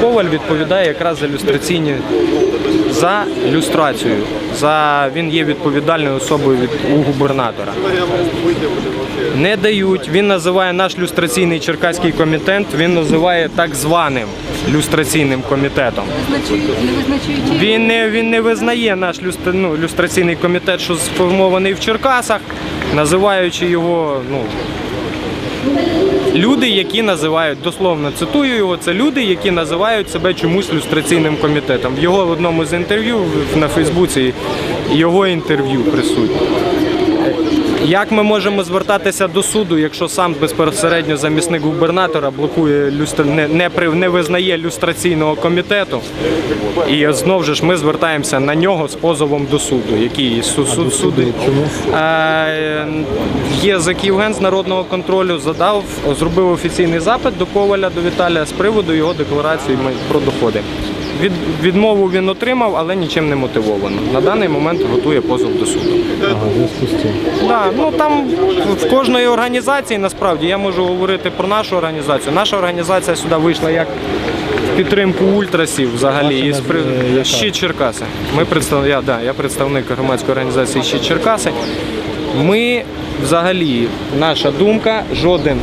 Коваль відповідає якраз за люстраційні за люстрацію. За він є відповідальною особою від у губернатора. Не дають. Він називає наш люстраційний черкаський комітет. Він називає так званим люстраційним комітетом. Він не він не визнає наш люстр, ну, люстраційний комітет, що сформований в Черкасах, називаючи його ну. Люди, які називають, дословно цитую його, це люди, які називають себе чомусь люстраційним комітетом. В його в одному з інтерв'ю на Фейсбуці його інтерв'ю присутні. Як ми можемо звертатися до суду, якщо сам безпосередньо замісник губернатора блокує люстр... не, не, при... не визнає люстраційного комітету? І знову ж ми звертаємося на нього з позовом до суду. Який суд, суд, суди? Е, Єзик Євген з народного контролю задав, зробив офіційний запит до Коваля, до Віталія з приводу його декларації про доходи. Від, відмову він отримав, але нічим не мотивовано. На даний момент готує позов до суду. Ага. Да, ну там в кожної організації насправді я можу говорити про нашу організацію. Наша організація сюди вийшла як підтримку ультрасів взагалі із при... «Щит Черкаси. Ми представ... я, да, я представник громадської організації «Щит Черкаси. Ми взагалі, наша думка, жоден.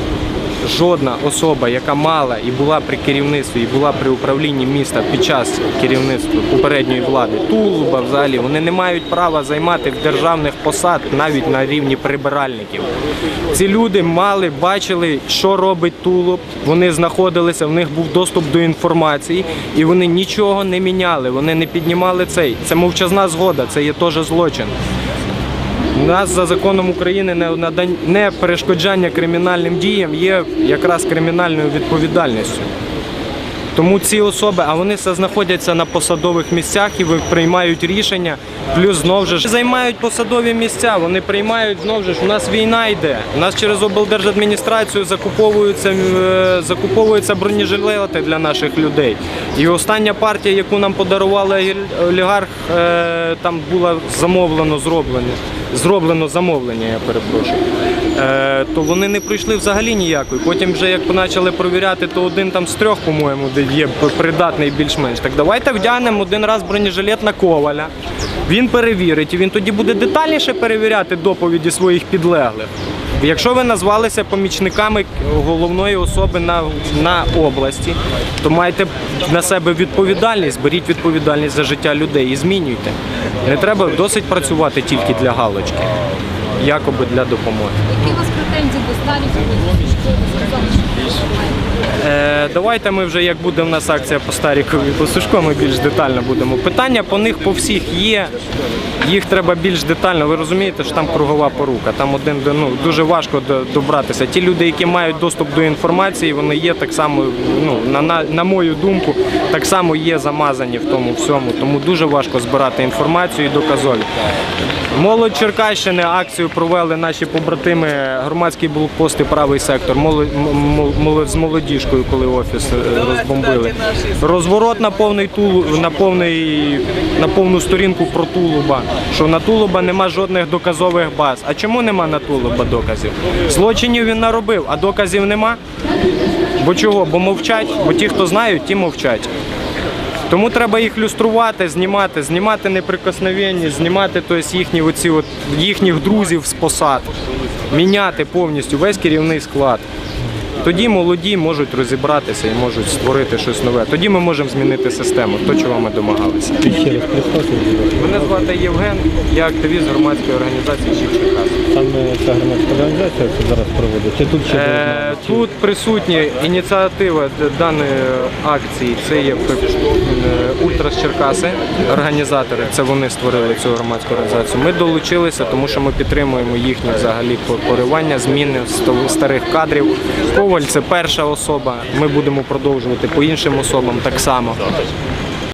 Жодна особа, яка мала і була при керівництві, і була при управлінні міста під час керівництва попередньої влади, Тулуба взагалі, вони не мають права займати державних посад навіть на рівні прибиральників. Ці люди мали, бачили, що робить Тулуб. Вони знаходилися, в них був доступ до інформації, і вони нічого не міняли. Вони не піднімали цей. Це мовчазна згода, це є теж злочин. У нас за законом України не, перешкоджання кримінальним діям є якраз кримінальною відповідальністю. Тому ці особи, а вони все знаходяться на посадових місцях і приймають рішення. Плюс знову ж займають посадові місця. Вони приймають знову ж. У нас війна йде. У нас через облдержадміністрацію закуповуються, е, закуповуються бронежилети для наших людей. І остання партія, яку нам подарували олі- олігарх, е, там було замовлено зроблено. Зроблено замовлення, я перепрошую. Е, то вони не пройшли взагалі ніякої. Потім вже як почали провіряти, то один там з трьох, по-моєму, де є придатний більш-менш. Так давайте вдягнемо один раз бронежилет на коваля. Він перевірить, і він тоді буде детальніше перевіряти доповіді своїх підлеглих. Якщо ви назвалися помічниками головної особи на, на області, то маєте на себе відповідальність, беріть відповідальність за життя людей і змінюйте. Не треба досить працювати тільки для галочки, якоби для допомоги. які у вас претензії до старих, давайте ми вже як буде в нас акція по Старікові по Сушко, ми більш детально будемо. Питання по них по всіх є. Їх треба більш детально. Ви розумієте, що там кругова порука. Там один ну, дуже важко добратися. Ті люди, які мають доступ до інформації, вони є так само, ну на, на, на мою думку, так само є замазані в тому всьому. Тому дуже важко збирати інформацію і доказові. Молодь Черкащини акцію провели наші побратими громадський блокпост і правий сектор. Молодь з молодіжкою, коли офіс е, розбомбили. Розворот на повний тулу на повний на повну сторінку про Тулуба. Що на Тулуба нема жодних доказових баз. А чому нема на Тулуба доказів? Злочинів він наробив, а доказів нема. Бо чого? Бо мовчать, бо ті, хто знають, ті мовчать. Тому треба їх люструвати, знімати, знімати неприкосновенність, знімати тобто, їхні оці от, їхніх друзів з посад, міняти повністю весь керівний склад. Тоді молоді можуть розібратися і можуть створити щось нове. Тоді ми можемо змінити систему, то чого ми домагалися. Мене звати Євген, я активіст громадської організації «Щит Черкас». Ця громадська організація зараз проводить. Чи тут ще Е. Тут присутні ініціатива даної акції. Це є е, Ультрас Черкаси, організатори. Це вони створили цю громадську організацію. Ми долучилися, тому що ми підтримуємо їхні взагалі по- поривання, зміни ст- старих кадрів. Коваль це перша особа. Ми будемо продовжувати по іншим особам так само.